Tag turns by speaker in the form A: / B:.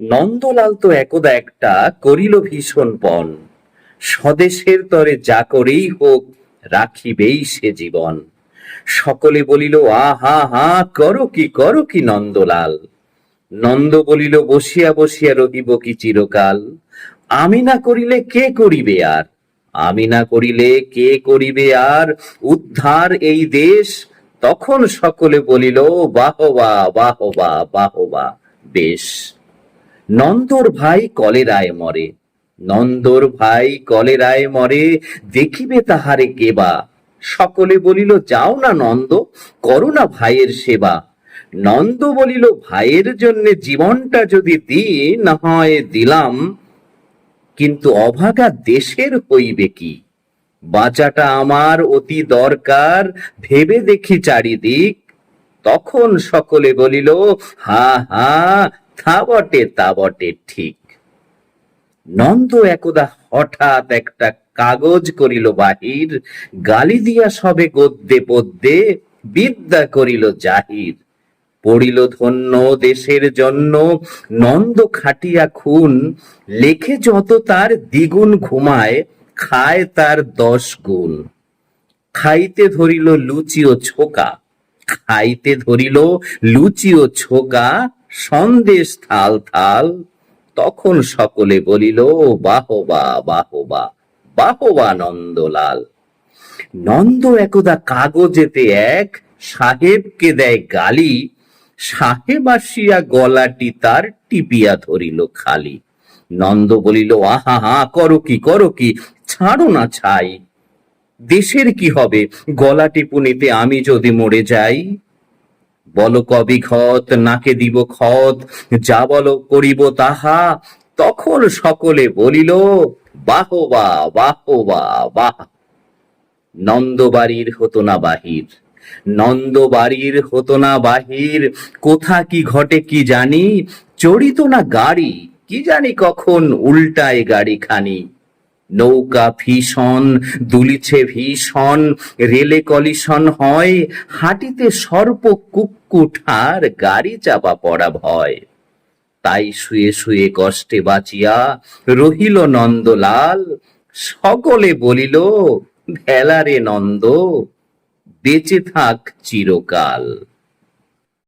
A: নন্দলাল তো একদা একটা করিল ভীষণ পণ। স্বদেশের তরে যা করেই হোক, রাখিবেই সে জীবন। সকলে বলিল, আহা, হা, করো কি করো কি নন্দলাল? নন্দ বলিল, বসিয়া বসিয়া রহিব কি চিরকাল? আমি না করিলে কে করিবে আর? আমি না করিলে কে করিবে আর? উদ্ধার এই দেশ? তখন সকলে বলিল, বাহবা বাহবা বাহবা, বেশ। নন্দর ভাই কলেরায় মরে। নন্দর ভাই কলেরায় মরে, দেখিবে তাহারে কেবা সকলে বলিল, যাও না নন্দ, করো না ভাইয়ের সেবা। নন্দ বলিল, ভাইয়ের জন্য জীবনটা যদি দিই না হয় দিলাম। কিন্তু অভাগা দেশের হইবে কি? বাঁচাটা আমার অতি দরকার, ভেবে দেখি চারিদিক। তখন সকলে বলিল, হা হা তা বটে তা বটে, ঠিক। নন্দ একদা হঠাৎ একটা কাগজ করিল বাহির, গালি দিয়া সবে গদ্যে পদ্যে বিদ্যা করিল জাহির। পড়িল ধন্য দেশের জন্য, নন্দ খাটিয়া খুন, লেখে যত তার দ্বিগুণ ঘুমায়, খায় তার দশ গুণ। খাইতে ধরিল লুচি ও ছোকা, খাইতে ধরিল লুচি ও ছোকা সন্দেশ থাল থাল। তখন সকলে বলিল, বাহবা বাহবা বাহবা নন্দলাল। নন্দ একদা কাগজেতে এক, সাহেবকে দেয় গালি। সাহেব আসিয়া গলাটি তার টিপিয়া ধরিল খালি। নন্দ বলিল, আহা হা করো কি করো কি, ছাড়ো না ছাই। দেশের কি হবে? গলা টিপুনিতে আমি যদি মরে যাই? বলো কবি ক্ষত, নাকে দিব ক্ষত, যা বলো করিব তাহা। তখন সকলে বলিল, বাহবা বাহবা, বাহ। নন্দবাড়ির হতো না বাহির, নন্দবাড়ির হতো না বাহির। কোথা কি ঘটে কি জানি, চড়িত না গাড়ি, কি জানি কখন উল্টায় গাড়ি খানি নৌকা ভীষণ, দুলিছে ভীষণ, রেলে কলিশন হয়, হাটিতে সর্প কুকুঠার গাড়ি চাপা পড়া ভয়। তাই শুয়ে শুয়ে কষ্টে বাঁচিয়া রহিল নন্দলাল, সকলে বলিল, ভেলারে নন্দ, বেঁচে থাক চিরকাল।